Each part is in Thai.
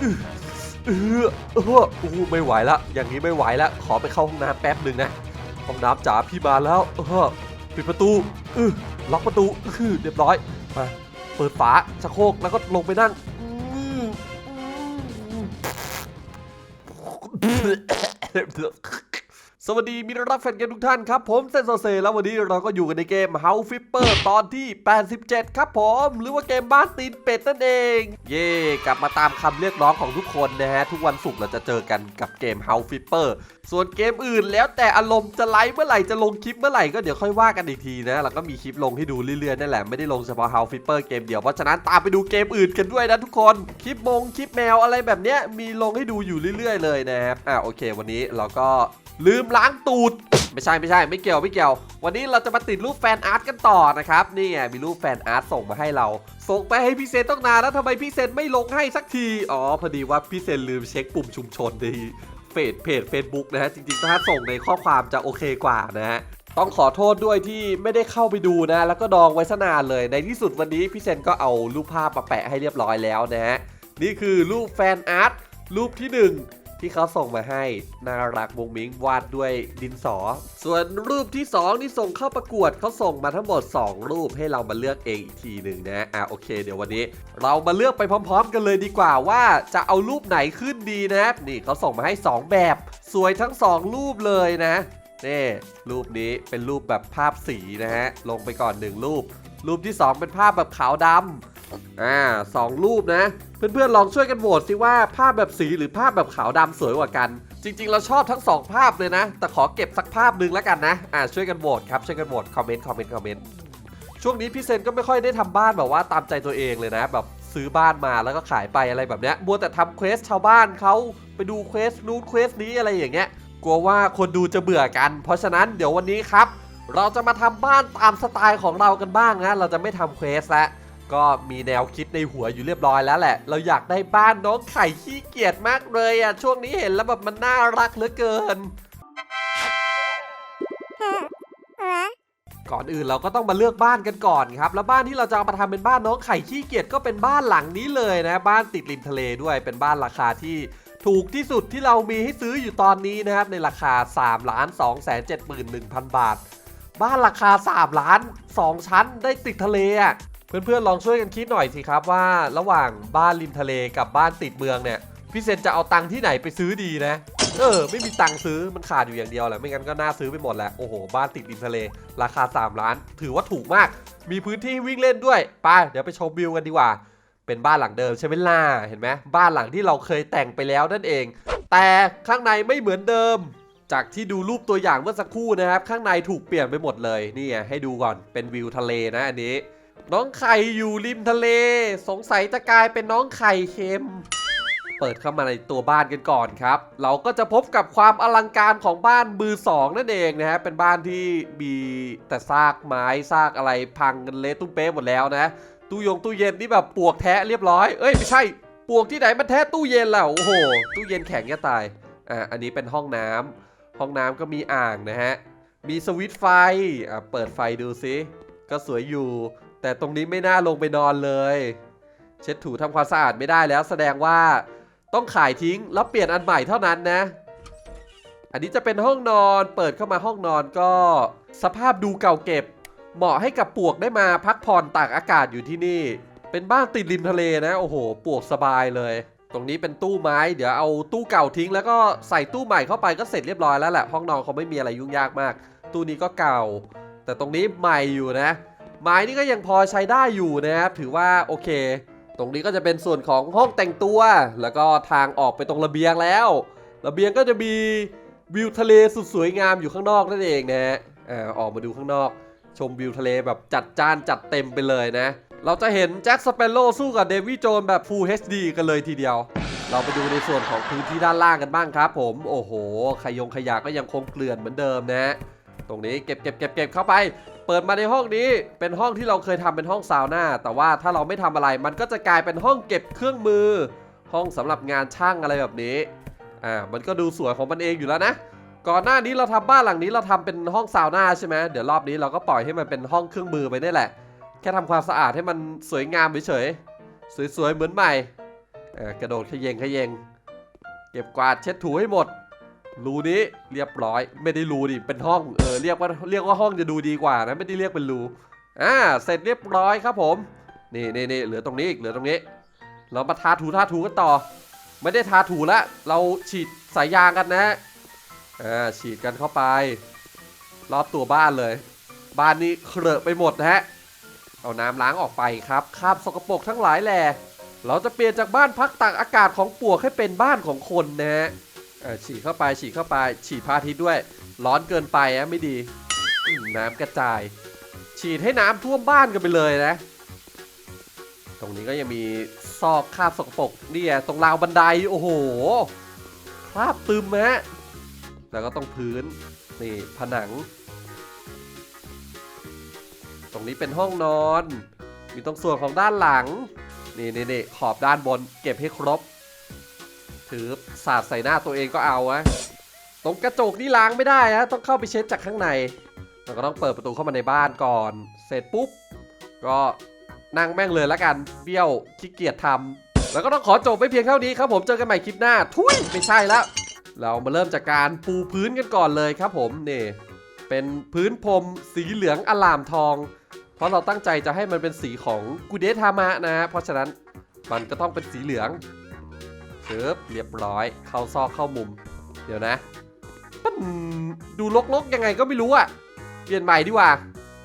อื้อเออเออโอ้ไม่ไหวละ อย่างนี้ไม่ไหวละ ขอไปเข้าห้องน้ำแป๊บหนึ่งนะ ห้องน้ำจ๋าพี่มาแล้ว เออปิดประตูอือล็อกประตูอือเรียบร้อย มา เปิดฝาชะโครกแล้วก็ลงไปนั่งอืม สวัสดีมิตรรักแฟนเกมทุกท่านครับ ผมเซนโซเซแล้ววันนี้เราก็อยู่กันในเกม House Flipper ตอนที่ 87 ครับผม หรือว่าเกมบ้านตีนเป็ดนั่นเอง เย่กลับมาตามคำเรียกร้องของทุกคนนะฮะ ทุกวันศุกร์เราจะเจอกันกับเกม House Flipper ส่วนเกมอื่นแล้วแต่อารมณ์จะไลฟ์เมื่อไหร่จะลงคลิปเมื่อไหร่ก็เดี๋ยวค่อยว่ากันอีกทีนะเราก็มีคลิปลงให้ดูเรื่อยๆนั่นแหละไม่ได้ลงเฉพาะ House Flipper เกมเดียวเพราะฉะนั้นตามไปดูเกมอื่นกันด้วยนะทุกคนคลิปมงคลิปแมวอะไรแบบเนี้ยมีลงให้ดูอยู่เรื่อย ๆ เลยนะครับอะโอเค วันนี้เราก็ ลืมล้างตูด ไม่ใช่ไม่ใช่ไม่เกี่ยวไม่เกี่ยว วันนี้เราจะมาติดรูปแฟนอาร์ตกันต่อนะครับนี่ไงมีรูปแฟนอาร์ตส่งมาให้เรา ส่งไปให้พี่เซนต้องนานแล้วทำไมพี่เซนไม่ลงให้สักที อ๋อพอดีว่าพี่เซนลืมเช็คปุ่มชุมชนในเฟซเพจ Facebook นะฮะจริงๆถ้าส่งในข้อความจะโอเคกว่านะฮะต้องขอโทษด้วยที่ไม่ได้เข้าไปดูนะ แล้วก็ดองไว้ซะนานเลยในที่สุดวันนี้พี่เซนก็เอารูปภาพมาแปะให้เรียบร้อยแล้วนะฮะนี่คือรูปแฟนอาร์ตรูปที่หนึ่ง ที่เขาส่งมาให้น่ารักมุงมิ้งวาดด้วยดินสอ ส่วนรูปที่ 2 ที่ส่งเข้าประกวดเขาส่งมาทั้งหมด 2 รูปให้เรามาเลือกเองอีกทีหนึ่งนะอะโอเค เดี๋ยววันนี้ เรามาเลือกไปพร้อม ๆ กันเลยดีกว่าว่าจะเอารูปไหนขึ้นดีนะนี่เขาส่งมาให้ 2 แบบ สวยทั้ง 2 รูปเลยนะนี่รูปนี้เป็นรูปแบบภาพสีนะฮะลงไปก่อน1รูป รูปที่ 2 เป็นภาพแบบขาวดำ อ่าสองรูปนะ เพื่อนๆลองช่วยกันโหวตสิว่าภาพแบบสีหรือภาพแบบขาวดำสวยกว่ากัน จริง ๆ เราชอบทั้งสองภาพเลยนะ แต่ขอเก็บสักภาพหนึ่งแล้วกันนะอ่าช่วยกันโหวตครับช่วยกันโหวตคอมเมนต์คอมเมนต์คอมเมนต์ช่วงนี้พี่เซนก็ไม่ค่อยได้ทำบ้านแบบว่าตามใจตัวเองเลยนะ แบบซื้อบ้านมาแล้วก็ขายไปอะไรแบบเนี้ยมัวแต่ทำเควสชาวบ้านเขาไปดูเควสนู้นเควสนี้อะไรอย่างเงี้ยกลัวว่าคนดูจะเบื่อกัน เพราะฉะนั้นเดี๋ยววันนี้ครับ เราจะมาทำบ้านตามสไตล์ของเรากันบ้างนะ เราจะไม่ทำเควสแล้ว ก็มีแนวคิดในหัวอยู่เรียบร้อยแล้วแหละ เราอยากได้บ้านน้องไข่ขี้เกียจมากเลยอะ ช่วงนี้เห็นแล้วแบบมันน่ารักเหลือเกิน ก่อนอื่นเราก็ต้องมาเลือกบ้านกันก่อนครับ แล้วบ้านที่เราจะเอามาทำเป็นบ้านน้องไข่ขี้เกียจก็เป็นบ้านหลังนี้เลยนะ บ้านติดริมทะเลด้วย เป็นบ้านราคาที่ถูกที่สุดที่เรามีให้ซื้ออยู่ตอนนี้นะครับ ในราคา3ล้าน2 7 1 0 0 0 บาท บ้านราคา 3 ล้าน 2 ชั้นได้ติดทะเลอะ เพื่อนๆลองช่วยกันคิดหน่อยสิครับว่าระหว่างบ้านริมทะเลกับบ้านติดเมืองเนี่ยพี่เซนจะเอาตังค์ที่ไหนไปซื้อดีนะ เออ ไม่มีตังค์ซื้อมันขาดอยู่อย่างเดียวแหละไม่งั้นก็น่าซื้อไปหมดแหละโอ้โหบ้านติดริมทะเล ราคา 3 ล้าน ถือว่าถูกมาก มีพื้นที่วิ่งเล่นด้วยไปเดี๋ยวไปชมวิวกันดีกว่า เป็นบ้านหลังเดิมใช่ไหมล่ะเห็นไหมบ้านหลังที่เราเคยแต่งไปแล้วนั่นเอง แต่ข้างในไม่เหมือนเดิม จากที่ดูรูปตัวอย่างเมื่อสักครู่นะครับ ข้างในถูกเปลี่ยนไปหมดเลยนี่ให้ดูก่อนเป็นวิวทะเลนะอันนี้ น้องไข่อยู่ริมทะเล สงสัยจะกลายเป็นน้องไข่เค็ม เปิดเข้ามาในตัวบ้านกันก่อนครับ เราก็จะพบกับความอลังการของบ้านมือสองนั่นเองนะฮะเป็นบ้านที่มีแต่ซากไม้ซากอะไรพังกันเละตุ้มเป๊ะหมดแล้วนะตู้ยงตู้เย็นนี่แบบปวกแทะเรียบร้อยเอ้ยไม่ใช่ปวกที่ไหนมันแทะตู้เย็นแล้วโอ้โหตู้เย็นแข็งแค่ตายอะอันนี้เป็นห้องน้ำห้องน้ำก็มีอ่างนะฮะมีสวิตไฟอะเปิดไฟดูซิก็สวยอยู่ แต่ตรงนี้ไม่น่าลงไปนอนเลย เช็ดถูทำความสะอาดไม่ได้แล้ว แสดงว่าต้องขายทิ้งแล้วเปลี่ยนอันใหม่เท่านั้นนะ อันนี้จะเป็นห้องนอนเปิดเข้ามาห้องนอนก็ สภาพดูเก่าเก็บ เหมาะให้กับปวกได้มาพักผ่อนตากอากาศอยู่ที่นี่ เป็นบ้านติดริมทะเลนะ โอ้โห ปวกสบายเลย ตรงนี้เป็นตู้ไม้ เดี๋ยวเอาตู้เก่าทิ้ง แล้วก็ใส่ตู้ใหม่เข้าไปก็เสร็จเรียบร้อยแล้วแหละห้องนอนเขาไม่มีอะไรยุ่งยากมาก ตู้นี้ก็เก่า แต่ตรงนี้ใหม่อยู่นะ ไม้นี่ก็ยังพอใช้ได้อยู่นะครับ ถือว่าโอเค ตรงนี้ก็จะเป็นส่วนของห้องแต่งตัว แล้วก็ทางออกไปตรงระเบียงแล้ว ระเบียงก็จะมีวิวทะเลสุดสวยงามอยู่ข้างนอกนั่นเองนะฮะอออกมาดูข้างนอก ชมวิวทะเลแบบจัดจ้านจัดเต็มไปเลยนะ เราจะเห็นแจ็คสเปโร่สู้กับเดวิดโจนแบบ Full HD กันเลยทีเดียว เราไปดูในส่วนของพื้นที่ด้านล่างกันบ้างครับผม โอ้โห ขยงขยะก็ยังคงเกลื่อนเหมือนเดิมนะ ตรงนี้เก็บเก็บเก็บเก็บเข้าไป เปิดมาในห้องนี้ เป็นห้องที่เราเคยทำเป็นห้องซาวน่าแต่ว่าถ้าเราไม่ทำอะไร มันก็จะกลายเป็นห้องเก็บเครื่องมือ ห้องสำหรับงานช่างอะไรแบบนี้อ่ามันก็ดูสวยของมันเองอยู่แล้วนะก่อนหน้านี้เราทำบ้านหลังนี้เราทำเป็นห้องซาวน่าใช่ไหมเดี๋ยวรอบนี้เราก็ปล่อยให้มันเป็นห้องเครื่องมือไปนี่แหละ แค่ทำความสะอาดให้มันสวยงามเฉยๆสวยๆเหมือนใหม่กระโดดขยงขยงเก็บกวาดเช็ดถูให้หมด รูนี้เรียบร้อย ไม่ได้รูดิเป็นห้องเออเรียกว่าเรียกว่าห้องจะดูดีกว่านะไม่ได้เรียกเป็นรูอ่าเสร็จเรียบร้อยครับผมนี่นี่นี่เหลือตรงนี้อีกเหลือตรงนี้ เรามาทาถูทาถูกันต่อ ไม่ได้ทาถูละเราฉีดสายยางกันนะอ่าฉีดกันเข้าไป รอบตัวบ้านเลย บ้านนี้เครอะไปหมดนะฮะเอาน้ำล้างออกไปครับคราบสกปรกทั้งหลายแหล่เราจะเปลี่ยนจากบ้านพักตากอากาศของปวกให้เป็นบ้านของคนนะฮะ เออฉีดเข้าไปฉีดเข้าไป ฉีดพระอาทิตย์ด้วย ร้อนเกินไปอะไม่ดีน้ำกระจาย ฉีดให้น้ำท่วมบ้านกันไปเลยนะ ตรงนี้ก็ยังมีซอกคราบสกปรกเนี่ยตรงราวบันไดโอ้โหคราบตึมฮะแล้วก็ต้องพื้นนี่ผนัง ตรงนี้เป็นห้องนอน มีตรงส่วนของด้านหลังนี่นี่ขอบด้านบนเก็บให้ครบ ถือสาดใส่หน้าตัวเองก็เอาอะตรงกระจกนี่ล้างไม่ได้ฮะต้องเข้าไปเช็ดจากข้างในเราก็ต้องเปิดประตูเข้ามาในบ้านก่อน เสร็จปุ๊บ ก็นั่งแม่งเลยละกัน เบี้ยวขี้เกียจทำแล้วก็ต้องขอจบไปเพียงเท่านี้ครับผมเจอกันใหม่คลิปหน้า ทุยไม่ใช่แล้ว เรามาเริ่มจากการปูพื้นกันก่อนเลยครับผมนี่เป็นพื้นพรมสีเหลืองอลามทอง เพราะเราตั้งใจจะให้มันเป็นสีของกูเดทามะนะฮะเพราะฉะนั้นมันก็ต้องเป็นสีเหลือง ชิบเรียบร้อย เข้าซอกเข้ามุม เดี๋ยวนะมันดูลกๆยังไงก็ไม่รู้อะเปลี่ยนใหม่ดีกว่า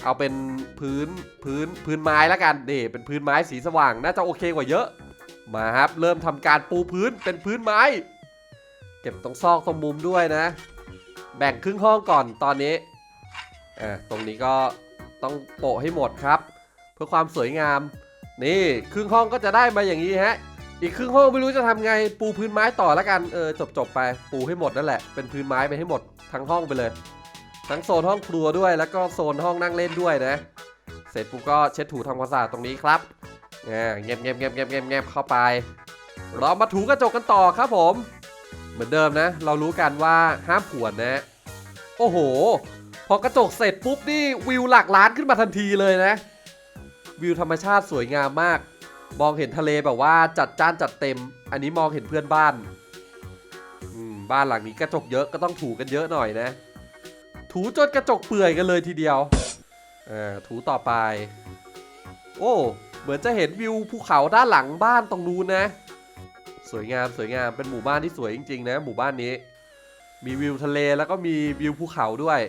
เอาเป็นพื้นพื้นพื้นไม้แล้วกันนี่เป็นพื้นไม้สีสว่างน่าจะโอเคกว่าเยอะ มาครับ เริ่มทำการปูพื้นเป็นพื้นไม้ เก็บตรงซอกตรงมุมด้วยนะ แบ่งครึ่งห้องก่อนตอนนี้อ่าตรงนี้ก็ต้องโปะให้หมดครับ เพื่อความสวยงาม นี่ครึ่งห้องก็จะได้มาอย่างนี้ฮะ อีกครึ่งห้องไม่รู้จะทำไงปูพื้นไม้ต่อแล้วกันเออจบจบไปปูให้หมดนั่นแหละเป็นพื้นไม้ไปให้หมดทั้งห้องไปเลย ทั้งโซนห้องครัวด้วย แล้วก็โซนห้องนั่งเล่นด้วยนะ เสร็จปุ๊บก็เช็ดถูทำความสะอาดตรงนี้ครับเงียบเงียบเงียบเงียบเงียบเงียบเข้าไป เรามาถูกระจกกันต่อครับผม เหมือนเดิมนะ เรารู้กันว่าห้ามผวนนะ โอ้โห พอกระจกเสร็จปุ๊บนี่วิวหลักล้านขึ้นมาทันทีเลยนะ วิวธรรมชาติสวยงามมาก มองเห็นทะเลแบบว่าจัดจ้านจัดเต็ม อันนี้มองเห็นเพื่อนบ้านบ้านหลังนี้กระจกเยอะก็ต้องถูกันเยอะหน่อยนะ ถูจนกระจกเปื่อยกันเลยทีเดียวเออถูต่อไป โอ้ เหมือนจะเห็นวิวภูเขาด้านหลังบ้านตรงนู้นนะ สวยงามสวยงามเป็นหมู่บ้านที่สวยจริงๆนะ หมู่บ้านนี้ มีวิวทะเลแล้วก็มีวิวภูเขาด้วย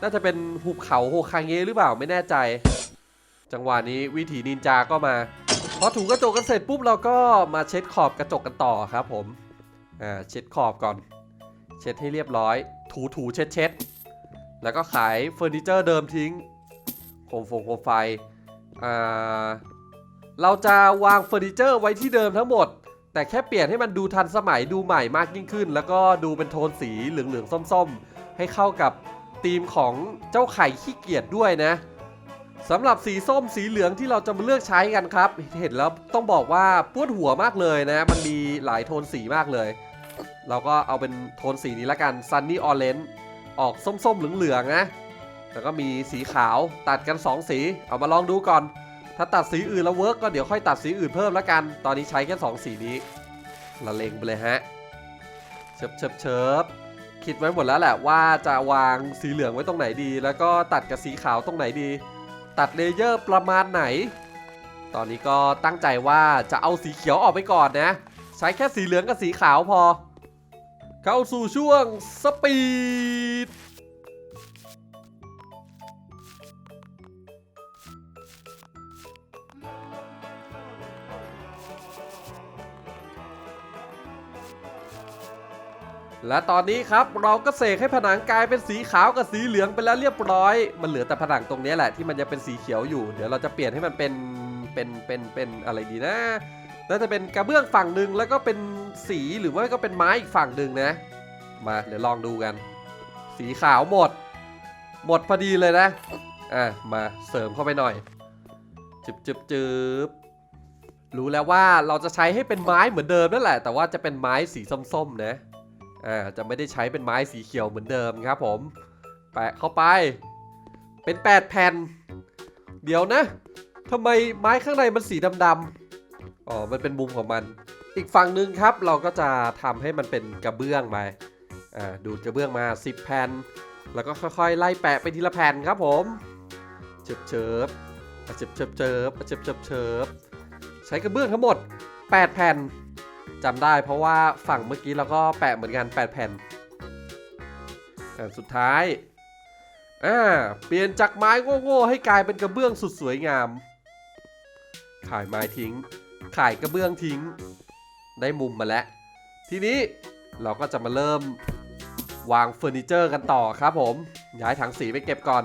น่าจะเป็นหุบเขาโฮคางเงหรือเปล่าไม่แน่ใจ จังหวะนี้วิถีนินจาก็มา อถูกระจกกันเสร็จปุ๊บเราก็มาเช็ดขอบกระจกกันต่อครับผมอ่าเช็ดขอบก่อน เช็ดให้เรียบร้อย ถูถูเช็ดเช็ดแล้วก็ขายเฟอร์นิเจอร์เดิมทิ้งโคมฟงโคมไฟอ่าเราจะวางเฟอร์นิเจอร์ไว้ที่เดิมทั้งหมด แต่แค่เปลี่ยนให้มันดูทันสมัยดูใหม่มากยิ่งขึ้น แล้วก็ดูเป็นโทนสีเหลืองๆส้มๆ ให้เข้ากับธีมของเจ้าไข่ขี้เกียจด้วยนะ สำหรับสีส้มสีเหลืองที่เราจะมาเลือกใช้กันครับ เห็นแล้วต้องบอกว่าปวดหัวมากเลยนะ มันมีหลายโทนสีมากเลย เราก็เอาเป็นโทนสีนี้ละกัน Sunny Orange ออกส้มๆเหลืองๆนะ แล้วก็มีสีขาวตัดกัน 2 สี เอามาลองดูก่อน ถ้าตัดสีอื่นแล้วเวิร์กก็เดี๋ยวค่อยตัดสีอื่นเพิ่มล้วกัน ตอนนี้ใช้แค่2สีนี้ละเลงไปเลยฮะเชิบเชิบเชิบคิดไว้หมดแล้วแหละว่าจะวางสีเหลืองไว้ตรงไหนดี แล้วก็ตัดกับสีขาวตรงไหนดี ตัดเลเยอร์ประมาณไหน ตอนนี้ก็ตั้งใจว่าจะเอาสีเขียวออกไปก่อนนะ ใช้แค่สีเหลืองกับสีขาวพอ เข้าสู่ช่วงสปีด และตอนนี้ครับเราก็เสกให้ผนังกลายเป็นสีขาวกับสีเหลืองไปแล้วเรียบร้อย มันเหลือแต่ผนังตรงนี้แหละที่มันจะเป็นสีเขียวอยู่ เดี๋ยวเราจะเปลี่ยนให้มันเป็นเป็นเป็นเป็นอะไรดีนะน่าจะเป็นกระเบื้องฝั่งหนึ่งแล้วก็เป็นสีหรือว่าก็เป็นไม้อีกฝั่งหนึ่งนะ มาเดี๋ยวลองดูกัน สีขาวหมด หมดพอดีเลยนะอะมาเสริมเข้าไปหน่อยจึบจึบจึบรู้แล้วว่าเราจะใช้ให้เป็นไม้เหมือนเดิมนั่นแหละ แต่ว่าจะเป็นไม้สีส้มๆนะ อ่าจะไม่ได้ใช้เป็นไม้สีเขียวเหมือนเดิมครับผม แปะเข้าไป เป็น 8 แผ่น เดี๋ยวนะทำไมไม้ข้างในมันสีดำๆอ๋อ มันเป็นมุมของมัน อีกฝั่งหนึ่งครับ เราก็จะทำให้มันเป็นกระเบื้องไปอ่าดูดกระเบื้องมา 10 แผ่น แล้วก็ค่อยๆ ไล่แปะไปทีละแผ่นครับผมเชิบเชิบเชิบเชิบเชิบเชิบเชิบเชิบใช้กระเบื้องทั้งหมด 8 แผ่น จำได้เพราะว่าฝั่งเมื่อกี้เราก็แปะเหมือนกัน8แผ่นแผ่นสุดท้ายอ่าเปลี่ยนจากไม้โง่ๆให้กลายเป็นกระเบื้องสุดสวยงาม ขายไม้ทิ้ง ขายกระเบื้องทิ้ง ได้มุมมาแล้ว ทีนี้เราก็จะมาเริ่มวางเฟอร์นิเจอร์กันต่อครับผมย้ายถังสีไปเก็บก่อน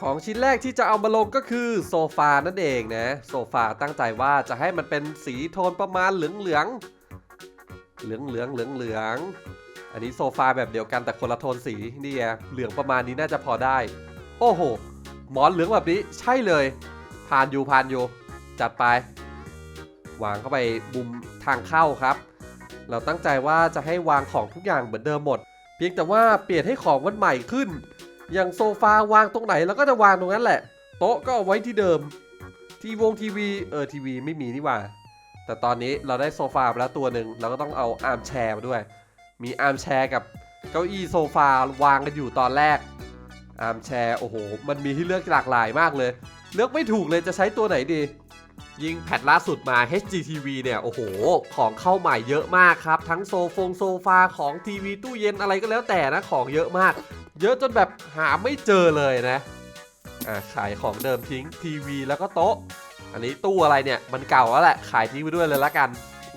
ของชิ้นแรกที่จะเอามาลงก็คือโซฟานั่นเองนะ โซฟาตั้งใจว่าจะให้มันเป็นสีโทนประมาณเหลืองเหลือง เหลืองเหลืองเหลืองเหลือง อันนี้โซฟาแบบเดียวกันแต่คนละโทนสีนี่ไงเหลืองประมาณนี้น่าจะพอได้ โอ้โห หมอนเหลืองแบบนี้ใช่เลย ผ่านอยู่ผ่านอยู่ จัดไป วางเข้าไปมุมทางเข้าครับ เราตั้งใจว่าจะให้วางของทุกอย่างเหมือนเดิมหมด เพียงแต่ว่าเปลี่ยนให้ของมันใหม่ขึ้น อย่างโซฟาวางตรงไหนเราก็จะวางตรงนั้นแหละ โต๊ะก็เอาไว้ที่เดิม ทีวงทีวีเออทีวีไม่มีนี่หว่า แต่ตอนนี้เราได้โซฟาไปแล้วตัวหนึ่งเราก็ต้องเอาอาร์มแชร์มาด้วย มีอาร์มแชร์กับเก้าอี้โซฟาวางกันอยู่ตอนแรก อาร์มแชร์โอ้โห มันมีให้เลือกหลากหลายมากเลย เลือกไม่ถูกเลยจะใช้ตัวไหนดี ยิงแพทล่าสุดมา HGTV เนี่ยโอ้โห ของเข้าใหม่เยอะมากครับ ทั้งโซฟงโซฟาของทีวีตู้เย็นอะไรก็แล้วแต่นะของเยอะมาก เยอะจนแบบหาไม่เจอเลยนะอ่าขายของเดิมทิ้งทีวีแล้วก็โต๊ะ อันนี้ตู้อะไรเนี่ยมันเก่าแล้วแหละขายทิ้งไปด้วยเลยละกัน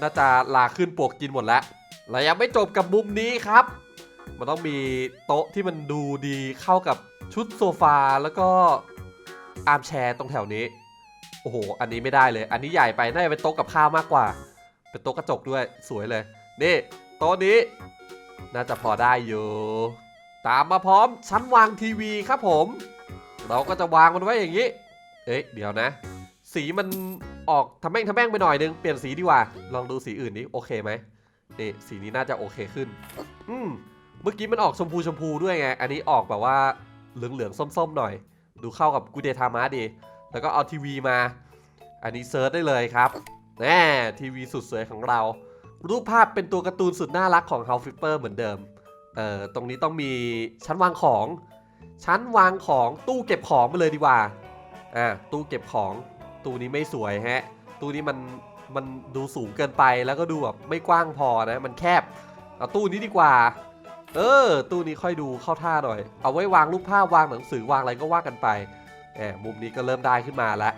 น่าจะลาขึ้นปวกกินหมดแล้วและยังไม่จบกับมุมนี้ครับ มันต้องมีโต๊ะที่มันดูดีเข้ากับชุดโซฟาแล้วก็อาร์มแชร์ตรงแถวนี้ โอ้โห อันนี้ไม่ได้เลย อันนี้ใหญ่ไปน่าจะเป็นโต๊ะกับข้าวมากกว่า เป็นโต๊ะกระจกด้วยสวยเลย นี่โต๊ะนี้ น่าจะพอได้อยู่ ตามมาพร้อมชั้นวางทีวีครับผม เราก็จะวางมันไว้อย่างนี้ เอ๊ะเดี๋ยวนะ สีมันออกทำแม่งทำแม่งไปหน่อยนึง เปลี่ยนสีดีกว่า ลองดูสีอื่นนี้โอเคไหมนี่สีนี้น่าจะโอเคขึ้น อืมเมื่อกี้มันออกชมพูชมพูด้วยไง อันนี้ออกแบบว่าเหลืองเหลืองส้มๆหน่อย ดูเข้ากับกูเดทามาดี แล้วก็เอาทีวีมา อันนี้เซิร์ชได้เลยครับ แน่ทีวีสุดสวยของเรา รูปภาพเป็นตัวการ์ตูนสุดน่ารักของ h o u s e Flipper เหมือนเดิม เอ่อ ตรงนี้ต้องมีชั้นวางของ ชั้นวางของตู้เก็บของไปเลยดีกว่า อ่า ตู้เก็บของ ตู้นี้ไม่สวยฮะ ตู้นี้มันมันดูสูงเกินไปแล้วก็ดูแบบไม่กว้างพอนะ มันแคบ เอาตู้นี้ดีกว่า เออ ตู้นี้ค่อยดูเข้าท่าหน่อย เอาไว้วางรูปภาพวางหนังสือวางอะไรก็ว่ากันไปแหมมุมนี้ก็เริ่มได้ขึ้นมาแล้ว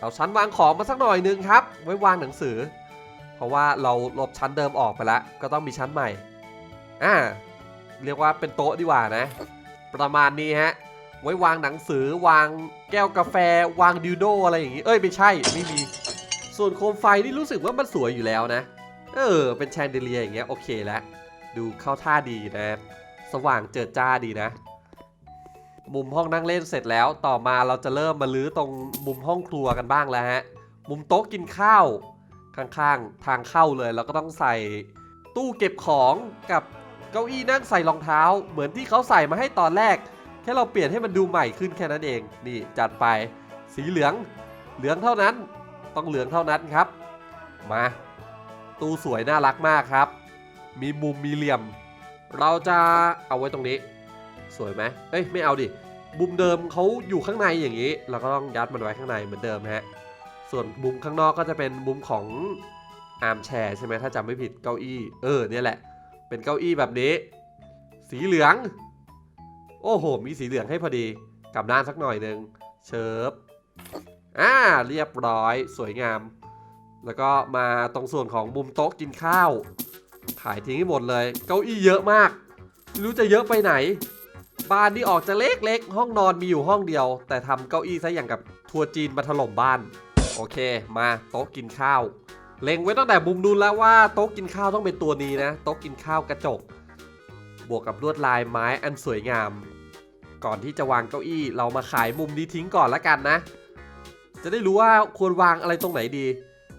เอาชั้นวางของมาสักหน่อยนึงครับ ไว้วางหนังสือ เพราะว่าเราลบชั้นเดิมออกไปแล้วก็ต้องมีชั้นใหม่อ่าเรียกว่าเป็นโต๊ะดีกว่านะ ประมาณนี้ฮะ ไว้วางหนังสือวางแก้วกาแฟวางดิวโดอะไรอย่างงี้ เอ้ยไม่ใช่ไม่มี ส่วนโคมไฟนี่รู้สึกว่ามันสวยอยู่แล้วนะ เออ เป็นแชนเดเลียอย่างเงี้ยโอเคแล้วดูเข้าท่าดีนะ สว่างเจิดจ้าดีนะ มุมห้องนั่งเล่นเสร็จแล้วต่อมาเราจะเริ่มมาลื้อตรงมุมห้องครัวกันบ้างแล้วฮะ มุมโต๊ะกินข้าว ข้างๆ ทางเข้าเลยเราก็ต้องใส่ตู้เก็บของกับเก้าอี้นั่งใส่รองเท้า เหมือนที่เขาใส่มาให้ตอนแรก ค่เราเปลี่ยนให้มันดูใหม่ขึ้นแค่นั้นเอง นี่จัดไปสีเหลือง เหลืองเท่านั้น ต้องเหลืองเท่านั้นครับ มา ตู้สวยน่ารักมากครับ มีมุมมีเหลี่ยม เราจะเอาไว้ตรงนี้ สวยไหมเอ้ยไม่เอาดิมุมเดิมเขาอยู่ข้างในอย่างนี้ เราก็ต้องยัดมันไว้ข้างในเหมือนเดิมฮะ ส่วนมุมข้างนอกก็จะเป็นมุมของอาร์มแชร์ใช่ไหมถ้าจำไม่ผิดเก้าอี้ เออเนี่ยแหละ เป็นเก้าอี้แบบนี้ สีเหลือง โอ้โห มีสีเหลืองให้พอดีกลับด้านสักหน่อยหนึ่งเชิบอ่าเรียบร้อยสวยงาม แล้วก็มาตรงส่วนของมุมโต๊ะกินข้าว ขายทิ้งให้หมดเลย เก้าอี้เยอะมาก ไม่รู้จะเยอะไปไหน บ้านนี่ออกจะเล็กๆ ห้องนอนมีอยู่ห้องเดียว แต่ทำเก้าอี้ซะอย่างกับทัวร์จีนมาถล่มบ้าน โอเค มาโต๊ะกินข้าว เล็งไว้ตั้งแต่มุมนู้นแล้วว่าโต๊ะกินข้าวต้องเป็นตัวนี้นะ โต๊ะกินข้าวกระจก บวกกับลวดลายไม้อันสวยงาม ก่อนที่จะวางเก้าอี้ เรามาขายมุมนี้ทิ้งก่อนละกันนะ จะได้รู้ว่าควรวางอะไรตรงไหนดี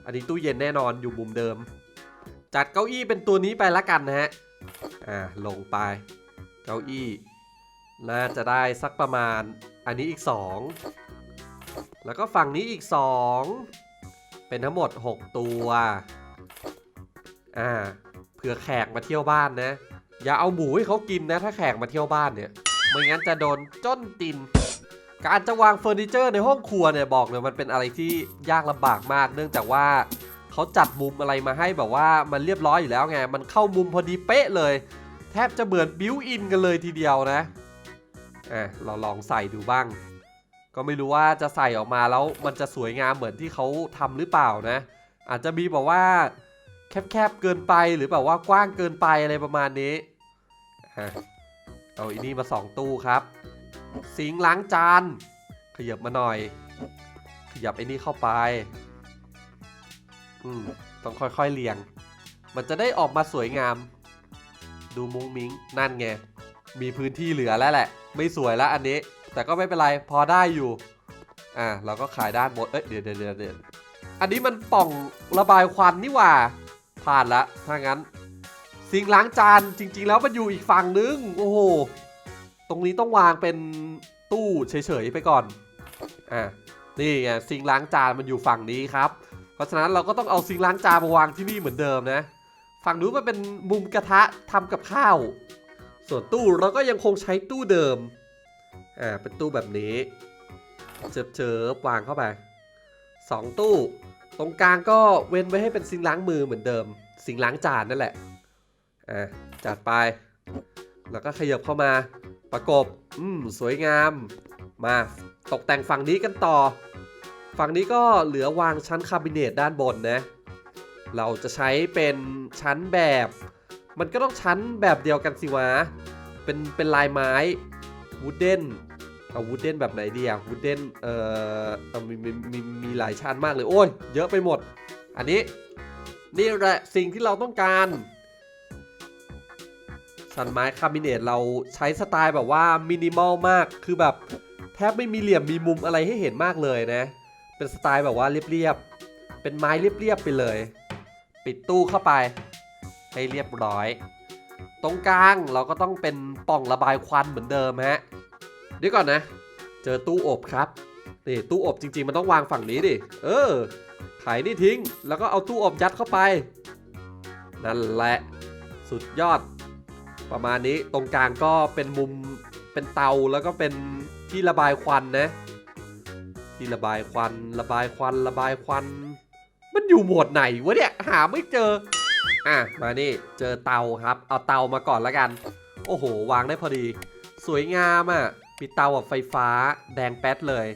อันนี้ตู้เย็นแน่นอนอยู่มุมเดิม จัดเก้าอี้เป็นตัวนี้ไปละกันนะฮะ อ่าลงไป เก้าอี้ น่าจะได้สักประมาณ อันนี้อีก 2 แล้วก็ฝั่งนี้อีก 2 เป็นทั้งหมด 6 ตัว อ่าเผื่อแขกมาเที่ยวบ้านนะ อย่าเอาหมูให้เขากินนะถ้าแขกมาเที่ยวบ้านเนี่ยไม่งั้นจะโดนจ้นติน การจะวางเฟอร์นิเจอร์ในห้องครัวเนี่ยบอกเลยมันเป็นอะไรที่ยากลำบากมาก เนื่องจากว่าเขาจัดมุมอะไรมาให้แบบว่ามันเรียบร้อยอยู่แล้วไง มันเข้ามุมพอดีเป๊ะเลย แทบจะเหมือนบิวอินกันเลยทีเดียวนะอะเราลองใส่ดูบ้าง ก็ไม่รู้ว่าจะใส่ออกมาแล้วมันจะสวยงามเหมือนที่เขาทำหรือเปล่านะ อาจจะมีแบบว่า แคบๆเกินไปหรือแบบว่ากว้างเกินไปอะไรประมาณนี้อะเอาอีนี่มาสองตู้ครับ สิงล้างจาน ขยับมาหน่อย ขยับไอ้นี่เข้าไป อืม ต้องค่อยๆเรียง มันจะได้ออกมาสวยงาม ดูมุ้งมิ้ง นั่นไง มีพื้นที่เหลือแล้วแหละ ไม่สวยแล้วอันนี้ แต่ก็ไม่เป็นไรพอได้อยู่ อ่าเราก็ขายด้านบน เอ้ยเดี๋ยวเดี๋ยวเดี๋ยวเดี๋ยวอันนี้มันป่องระบายควันนี่หว่า ผ่านละถ้างั้นสิงล้างจานจริง ๆ แล้วมันอยู่อีกฝั่งนึง โอ้โห ตรงนี้ต้องวางเป็นตู้เฉยๆไปก่อน อ่านี่ไงซิงล้างจานมันอยู่ฝั่งนี้ครับ เพราะฉะนั้นเราก็ต้องเอาซิงล้างจานมาวางที่นี่เหมือนเดิมนะ ฝั่งนู้นมันเป็นมุมกระทะทำกับข้าว ส่วนตู้เราก็ยังคงใช้ตู้เดิม อ่า เป็นตู้แบบนี้เจิบๆวางเข้าไปสองตู้ ตรงกลางก็เว้นไว้ให้เป็นซิงล้างมือเหมือนเดิม ซิงล้างจานนั่นแหละ อ่าจัดไป แล้วก็ขยับเข้ามาประกบ อืม สวยงาม มาตกแต่งฝั่งนี้กันต่อ ฝั่งนี้ก็เหลือวางชั้นคาบิเนตด้านบนนะ เราจะใช้เป็นชั้นแบบ มันก็ต้องชั้นแบบเดียวกันสิวะ เป็นเป็นลายไม้วูดเดน เอาวูดเดนแบบไหนดีอะวูดเดนเอ่อมีมีมีมีหลายชั้นมากเลย โอ้ย เยอะไปหมด อันนี้ นี่แหละสิ่งที่เราต้องการสันไม้คาบิเนตเราใช้สไตล์แบบว่ามินิมอลมากคือแบบแทบไม่มีเหลี่ยมมีมุมอะไรให้เห็นมากเลยนะ เป็นสไตล์แบบว่าเรียบๆเป็นไม้เรียบๆไปเลย ปิดตู้เข้าไป ให้เรียบร้อย ตรงกลางเราก็ต้องเป็นป่องระบายควันเหมือนเดิมฮะ เดี๋ยวก่อนนะ เจอตู้อบครับนี่ตู้อบจริง ๆ มันต้องวางฝั่งนี้ดิ เออไขนี่ทิ้ง แล้วก็เอาตู้อบยัดเข้าไป นั่นแหละ สุดยอด ประมาณนี้ตรงกลางก็เป็นมุมเป็นเตาแล้วก็เป็นที่ระบายควันนะที่ระบายควัน ระบายควัน ระบายควัน มันอยู่หมวดไหนวะเนี่ย หาไม่เจอ อะ มานี่ เจอเตาครับ เอาเตามาก่อนละกัน โอ้โห วางได้พอดี สวยงามอะ มีเตาแบบไฟฟ้าแดงแป๊ดเลย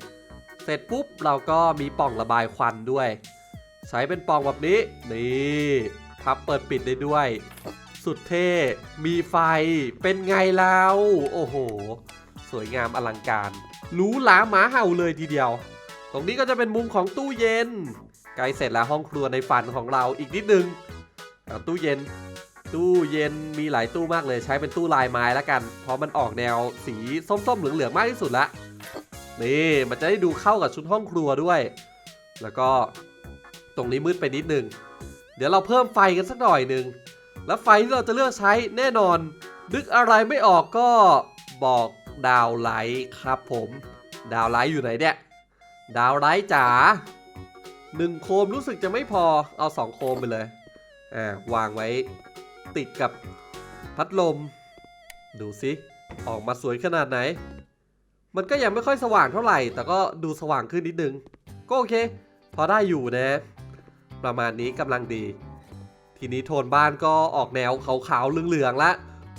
เสร็จปุ๊บเราก็มีปล่องระบายควันด้วย ใช้เป็นปล่องแบบนี้ นี่พับเปิดปิดได้ด้วย สุดเท่ มีไฟ เป็นไงแล้ว โอ้โห สวยงามอลังการ รู้หราหมาเห่าเลยทีเดียว ตรงนี้ก็จะเป็นมุมของตู้เย็น ใกล้เสร็จแล้วห้องครัวในฝันของเราอีกนิดนึงตู้เย็น ตู้เย็นมีหลายตู้มากเลยใช้เป็นตู้ลายไม้แล้วกัน เพราะมันออกแนวสีส้มๆเหลืองๆมากที่สุดละนี่มันจะได้ดูเข้ากับชุดห้องครัวด้วย แล้วก็ตรงนี้มืดไปนิดนึง เดี๋ยวเราเพิ่มไฟกันสักหน่อยหนึ่งแล้วไฟที่เราจะเลือกใช้แน่นอน นึกอะไรไม่ออกก็บอกดาวไลท์ครับผม ดาวไลท์อยู่ไหนเนี่ย ดาวไลท์จ๋าหนึ่งโคมรู้สึกจะไม่พอเอาสองโคมไปเลยอ่าวางไว้ ติดกับพัดลม ดูสิออกมาสวยขนาดไหน มันก็ยังไม่ค่อยสว่างเท่าไหร่ แต่ก็ดูสว่างขึ้นนิดนึง ก็โอเค พอได้อยู่นะ ประมาณนี้กำลังดี ทีนี้โทนบ้านก็ออกแนวขาวๆเหลืองๆละ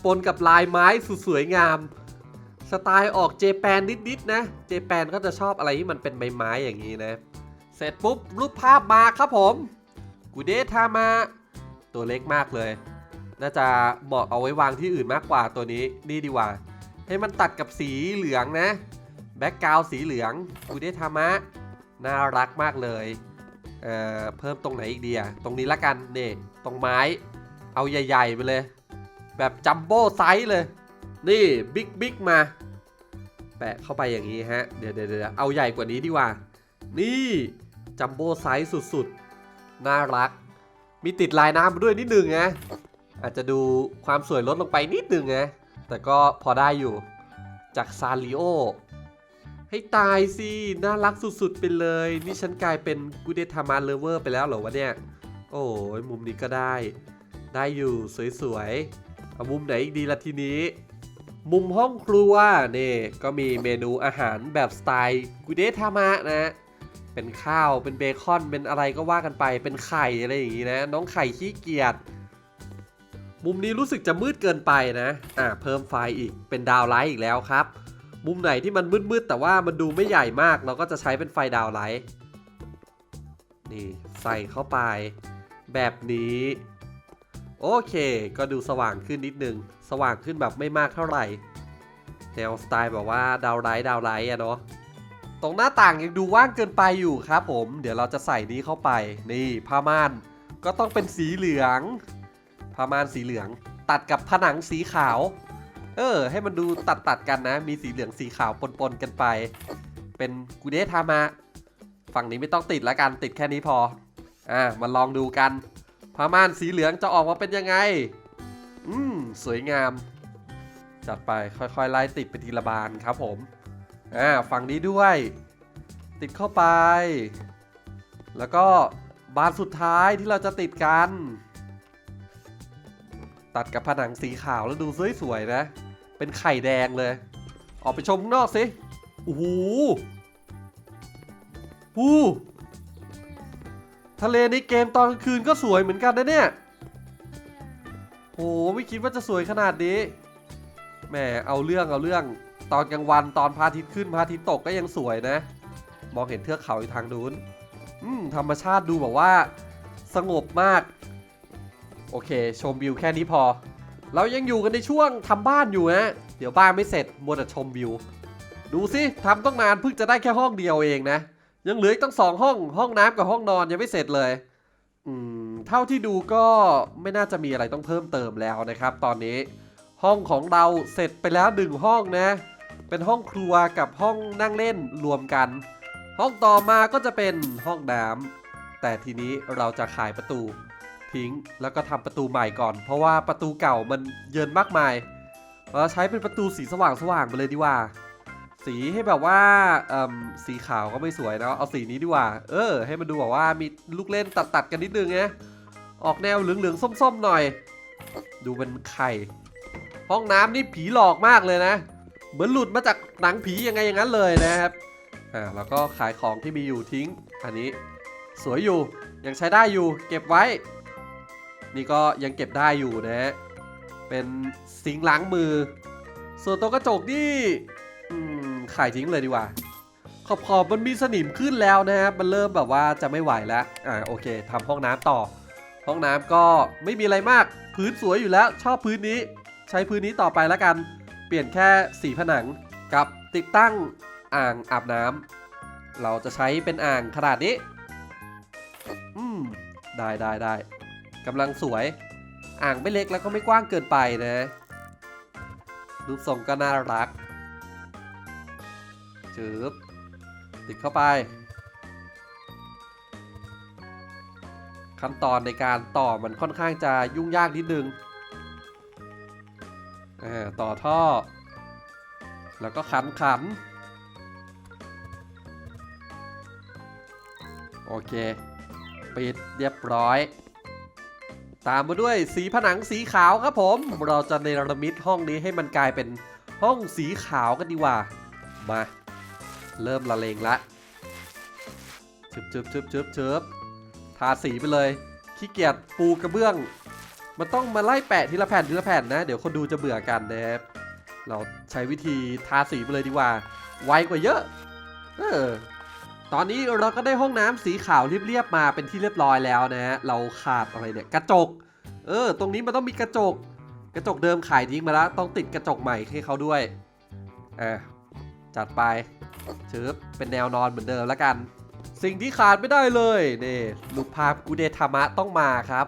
ปนกับลายไม้สุดสวยงาม สไตล์ออกเจแปนนิดๆนะ เจแปนก็จะชอบอะไรที่มันเป็นใบไม้อย่างนี้นะ เสร็จปุ๊บรูปภาพมาครับผม กูเดทามา ตัวเล็กมากเลย น่าจะเหมาะเอาไว้วางที่อื่นมากกว่าตัวนี้นี่ดีกว่า ให้มันตัดกับสีเหลืองนะ แบ็กกราวสีเหลืองกูเดทามะ น่ารักมากเลยเอ่อเพิ่มตรงไหนอีกดีอะตรงนี้ละกันนี่ตรงไม้ เอาใหญ่ๆไปเลย แบบจัมโบ้ไซส์เลย นี่บิ๊กบิ๊กมา แปะเข้าไปอย่างนี้ฮะ เดี๋ยวเดี๋ยวเดี๋ยวเอาใหญ่กว่านี้ดีกว่า นี่จัมโบ้ไซส์สุดๆ น่ารัก มีติดลายน้ำด้วยนิดนึงนะ อาจจะดูความสวยลดลงไปนิดนึงนะแต่ก็พอได้อยู่จากซาริโอให้ตายสิ น่ารักสุดๆ ไปเลย นี่ฉันกลายเป็นกูเดทามาเลเวอร์ไปแล้วเหรอวะเนี่ย โอ้ยมุมนี้ก็ได้ ได้อยู่สวยๆ เอามุมไหนอีกดีละทีนี้ มุมห้องครัวนี่ก็มีเมนูอาหารแบบสไตล์กุเดทามะนะ เป็นข้าวเป็นเบคอนเป็นอะไรก็ว่ากันไปเป็นไข่อะไรอย่างนี้นะ น้องไข่ขี้เกียจ มุมนี้รู้สึกจะมืดเกินไปนะ อ่าเพิ่มไฟอีกเป็นดาวไลท์อีกแล้วครับ มุมไหนที่มันมืดๆแต่ว่ามันดูไม่ใหญ่มาก เราก็จะใช้เป็นไฟดาวไลท์นี่ใส่เข้าไป แบบนี้ โอเค ก็ดูสว่างขึ้นนิดนึง สว่างขึ้นแบบไม่มากเท่าไหร่แนวสไตล์แบบว่าดาวไลท์ดาวไลท์อะเนาะตรงหน้าต่างยังดูว่างเกินไปอยู่ครับผม เดี๋ยวเราจะใส่นี้เข้าไป นี่ผ้าม่านก็ต้องเป็นสีเหลือง ผ้าม่านสีเหลือง ตัดกับผนังสีขาว เออ ให้มันดูตัดตัดกันนะ มีสีเหลืองสีขาวปนๆกันไป เป็นกูเดทามะฝั่งนี้ไม่ต้องติดแล้วกันติดแค่นี้พอ อ่ามาลองดูกันผ้าม่านสีเหลืองจะออกมาเป็นยังไง อืม สวยงาม จัดไปค่อยๆไล่ติดไปทีละบานครับผม อ่าฝั่งนี้ด้วย ติดเข้าไป แล้วก็บานสุดท้ายที่เราจะติดกัน ตัดกับผนังสีขาวแล้วดูสวยๆนะ เป็นไข่แดงเลย ออกไปชมข้างนอกสิโอ้โหหูทะเลในเกมตอนกลางคืนก็สวยเหมือนกันนะเนี่ยโอ้ไม่คิดว่าจะสวยขนาดนี้ แหม เอาเรื่องเอาเรื่อง ตอนกลางวันตอนพระอาทิตย์ขึ้นพระอาทิตย์ตกก็ยังสวยนะ มองเห็นเทือกเขาอยู่ทางนู้น อืม ธรรมชาติดูแบบว่า สงบมาก โอเค ชมวิวแค่นี้พอ เรายังอยู่กันในช่วงทำบ้านอยู่นะเดี๋ยวบ้านไม่เสร็จมัวแต่ชมวิว ดูสิทำต้องนานเพิ่งจะได้แค่ห้องเดียวเองนะ ยังเหลืออีกตั้งสองห้อง ห้องน้ำกับห้องนอนยังไม่เสร็จเลย อืม เท่าที่ดูก็ไม่น่าจะมีอะไรต้องเพิ่มเติมแล้วนะครับ ตอนนี้ ห้องของเราเสร็จไปแล้วหนึ่งห้องนะ เป็นห้องครัวกับห้องนั่งเล่นรวมกัน ห้องต่อมาก็จะเป็นห้องน้ำแต่ทีนี้เราจะขายประตู ทิ้ง แล้วก็ทำประตูใหม่ก่อน เพราะว่าประตูเก่ามันเยินมากมายเราใช้เป็นประตูสีสว่างสว่างไปเลยดีกว่า สีให้แบบว่าสีขาวก็ไม่สวยนะเอาสีนี้ดีกว่า เออ ให้มันดูแบบว่ามีลูกเล่นตัดตัดๆกันนิดนึงไงออกแนวเหลืองๆส้มๆหน่อย ดูเป็นไข่ห้องน้ำนี่ผีหลอกมากเลยนะ เหมือนหลุดมาจากหนังผียังไงอย่างนั้นเลยนะครับอ่าแล้วก็ขายของที่มีอยู่ทิ้ง อันนี้สวยอยู่ยังใช้ได้อยู่ เก็บไว้ นี่ก็ยังเก็บได้อยู่นะ เป็นสิงล้างมือ ส่วนตัวกระจกนี่ขายทิ้งเลยดีกว่า ขอบขอบมันมีสนิมขึ้นแล้วนะครับมันเริ่มแบบว่าจะไม่ไหวแล้ว อ่าโอเคทำห้องน้ำต่อ ห้องน้ำก็ไม่มีอะไรมาก พื้นสวยอยู่แล้ว ชอบพื้นนี้ ใช้พื้นนี้ต่อไปแล้วกัน เปลี่ยนแค่สีผนังกับติดตั้งอ่างอาบน้ำเราจะใช้เป็นอ่างขนาดนี้ อืม ได้ได้ได้ กำลังสวย อ่างไม่เล็กแล้วก็ไม่กว้างเกินไปนะรูปทรงก็น่ารักจืบติดเข้าไป ขั้นตอนในการต่อมันค่อนข้างจะยุ่งยากนิดนึงต่อท่อ แล้วก็ขันขัน โอเค ปิดเรียบร้อย ตามมาด้วยสีผนังสีขาวครับผม เราจะเนรมิตห้องนี้ให้มันกลายเป็นห้องสีขาวกันดีกว่า มา เริ่มละเลงละชึบชึบชึบชึบชึบทาสีไปเลยขี้เกียจปูกระเบื้อง มันต้องมาไล่แปะทีละแผ่นทีละแผ่นนะ เดี๋ยวคนดูจะเบื่อกันนะครับเราใช้วิธีทาสีไปเลยดีกว่า ไวกว่าเยอะ เออ ตอนนี้เราก็ได้ห้องน้ำสีขาวเรียบๆมาเป็นที่เรียบร้อยแล้วนะฮะ เราขาดอะไรเนี่ยกระจก เออ ตรงนี้มันต้องมีกระจก กระจกเดิมขายทิ้งมาแล้ว ต้องติดกระจกใหม่ให้เขาด้วยอะจัดไปชืบเป็นแนวนอนเหมือนเดิมแล้วกัน สิ่งที่ขาดไม่ได้เลยนี่รูปภาพกูเดทามะต้องมาครับ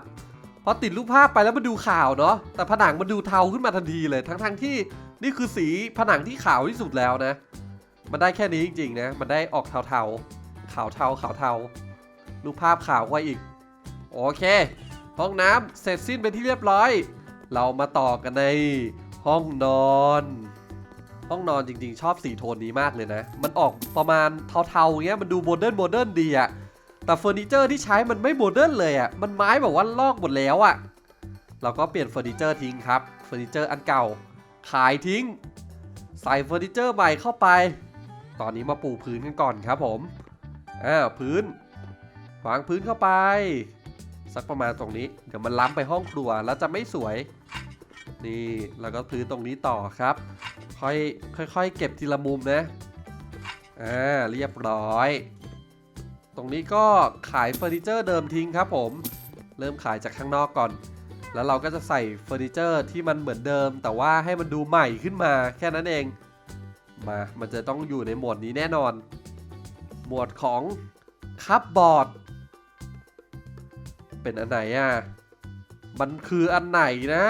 พอติดรูปภาพไปแล้วมาดูขาวเนาะแต่ผนังมันดูเทาขึ้นมาทันทีเลย ทั้งๆที่นี่คือสีผนังที่ขาวที่สุดแล้วนะ มันได้แค่นี้จริงๆนะ มันได้ออกเทาๆ ขาวเทาขาวเทา รูปภาพขาวกว่าอีก โอเค ห้องน้ำเสร็จสิ้นเป็นที่เรียบร้อย เรามาต่อกันในห้องนอน ห้องนอนจริงๆ ชอบสีโทนนี้มากเลยนะ มันออกประมาณเทาๆเงี้ย มันดูโมเดิร์นโมเดิร์นดีอะแต่เฟอร์นิเจอร์ที่ใช้มันไม่โมเดิร์นเลยอะมันไม้แบบว่าลอกหมดแล้วอะเราก็เปลี่ยนเฟอร์นิเจอร์ทิ้งครับ เฟอร์นิเจอร์อันเก่า ขายทิ้ง ใส่เฟอร์นิเจอร์ใหม่เข้าไป ตอนนี้มาปูพื้นกันก่อนครับผมอ่าพื้นวางพื้นเข้าไป สักประมาณตรงนี้ เดี๋ยวมันล้ำไปห้องครัวแล้วจะไม่สวย นี่แล้วก็พื้นตรงนี้ต่อครับ ค่อยค่อยๆเก็บทีละมุมนะอ่าเรียบร้อย ตรงนี้ก็ขายเฟอร์นิเจอร์เดิมทิ้งครับผม เริ่มขายจากข้างนอกก่อน แล้วเราก็จะใส่เฟอร์นิเจอร์ที่มันเหมือนเดิม แต่ว่าให้มันดูใหม่ขึ้นมาแค่นั้นเอง มา มันจะต้องอยู่ในหมวดนี้แน่นอน หมวดของคัพบอร์ด เป็นอันไหนอะ มันคืออันไหนนะ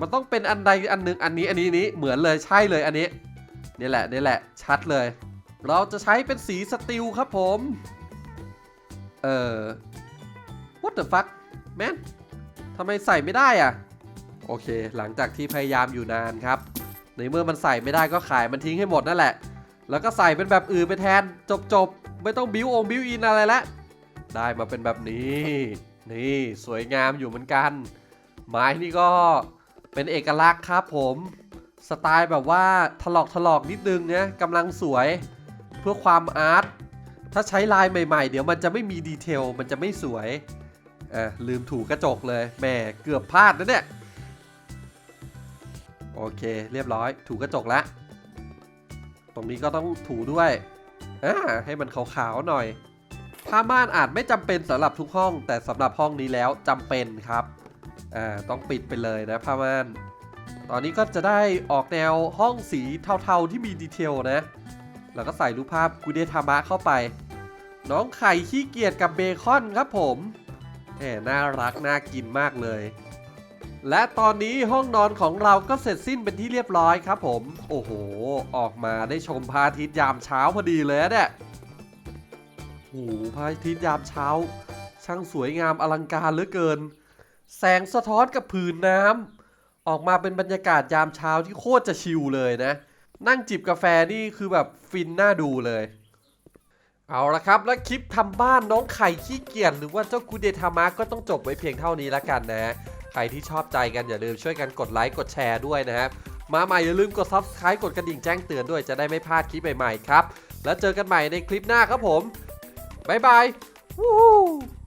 มันต้องเป็นอันใดอันหนึ่งอันนี้อันนี้นี้เหมือนเลยใช่เลยอันนี้นี่แหละนี่แหละชัดเลย เราจะใช้เป็นสีสติลครับผม เอ่อ what the fuck man ทำไมใส่ไม่ได้อะ โอเค หลังจากที่พยายามอยู่นานครับ ในเมื่อมันใส่ไม่ได้ก็ขายมันทิ้งให้หมดนั่นแหละ แล้วก็ใส่เป็นแบบอื่นไปแทนจบจบไม่ต้องบิวองบิวอินอะไรละได้มาเป็นแบบนี้ นี่สวยงามอยู่เหมือนกัน ไม้นี่ก็เป็นเอกลักษณ์ครับผมสไตล์แบบว่าถลอกถลอกนิดนึงนะกำลังสวยเพื่อความอาร์ตถ้าใช้ลายใหม่ๆ เดี๋ยวมันจะไม่มีดีเทลมันจะไม่สวยอะลืมถูกระจกเลยแหมเกือบพลาดนะเนี่ย โอเค เรียบร้อย ถูกระจกแล้วตรงนี้ก็ต้องถูด้วยอ่าให้มันขาวๆหน่อย ผ้าม่านอาจไม่จำเป็นสำหรับทุกห้อง แต่สำหรับห้องนี้แล้วจำเป็นครับอ่าต้องปิดไปเลยนะผ้าม่าน ตอนนี้ก็จะได้ออกแนวห้องสีเทาๆที่มีดีเทลนะ แล้วก็ใส่รูปภาพกูเดทามะเข้าไป น้องไข่ขี้เกียจกับเบคอนครับผมแหมน่ารักน่ากินมากเลย และตอนนี้ห้องนอนของเราก็เสร็จสิ้นเป็นที่เรียบร้อยครับผม โอ้โห ออกมาได้ชมพระอาทิตย์ยามเช้าพอดีเลยนะเนี่ยโอ้โหพระอาทิตย์ยามเช้า ช่างสวยงามอลังการเหลือเกิน แสงสะท้อนกับผืนน้ำออกมาเป็นบรรยากาศยามเช้าที่โคตรจะชิลเลยนะ นั่งจิบกาแฟนี่คือแบบฟินน่าดูเลย เอาละครับ แล้วคลิปทำบ้านน้องไข่ขี้เกียจหรือว่าเจ้ากูเดทามะก็ต้องจบไว้เพียงเท่านี้ละกันนะ ใครที่ชอบใจกันอย่าลืมช่วยกันกดไลค์กดแชร์ด้วยนะครับมาใหม่อย่าลืมกด Subscribe กดกระดิ่งแจ้งเตือนด้วยจะได้ไม่พลาดคลิปใหม่ๆครับ แล้วเจอกันใหม่ในคลิปหน้าครับผมบ๊ายบายวู้